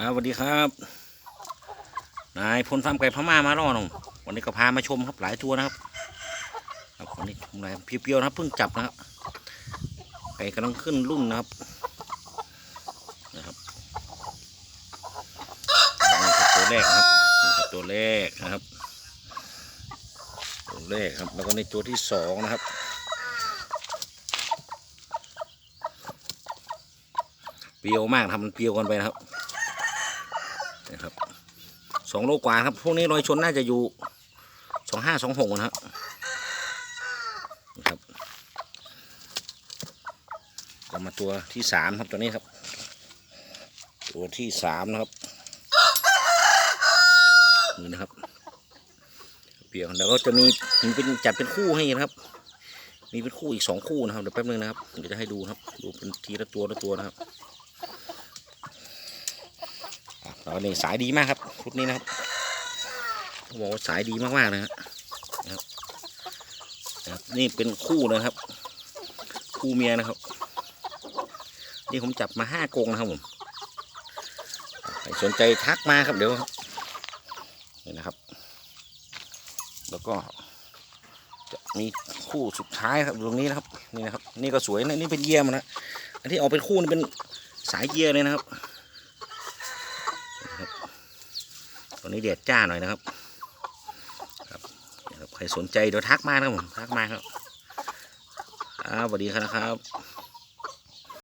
อ่าสวัสดีครับ นายพลฟาร์มไก่พม่ามาแล้วน้องวันนี้ก็พามาชมครับหลายตัวนะครับครับวันนี้ชมอะไรเพียวๆนะครับเพิ่งจับนะครับไก่กำลังขึ้นรุ่นนะครับนะครับตัวแรกนะครับนี่ครับตัวแรกนะครับ ตัวแรกครับแล้วก็ในตัวที่สองนะครับเปรี้ยวมากทำมันเปรี้ยวกันไปนะครับ นะครับสองโลกว่าครับ พวกนี้รอยชนน่าจะอยู่สองห้าสองหกนะครับนะครับก็มาตัวที่สามครับตัวนี้ครับ ตัวที่สามนะครับนี่นะครับเปียวแล้วก็จะมีมีเป็นจัดเป็นคู่ให้นะครับ มีเป็นคู่อีกสองคู่นะครับเดี๋ยวแป๊บนึงนะครับเดี๋ยวจะให้ดูครับ ดูเป็นทีละตัวละตัวนะครับ อะแล้วนี่สายดีมากครับชุดนี้นะครับต้องบอกว่าสายดีมากๆเลยฮะนะครับนะครับ นี่เป็นคู่นะครับ คู่เมียนะครับ นี่ผมจับมาห้ากงนะครับผมใครสนใจทักมาครับเดี๋ยวนี่นะครับ แล้วก็จะมีคู่สุดท้ายครับตรงนี้นะครับนี่นะครับ นี่ก็สวยนะนี่เป็นเยี่ยมนนะอันที่ออกเป็นคู่นี่เป็นสายเยี่ยเลยนะครับ อนนี้แดดจ้าหน่อยนะครับ ครับใครสนใจเดี๋ยวทักมานะครับผมทักมาครับครับสวัสดีครับ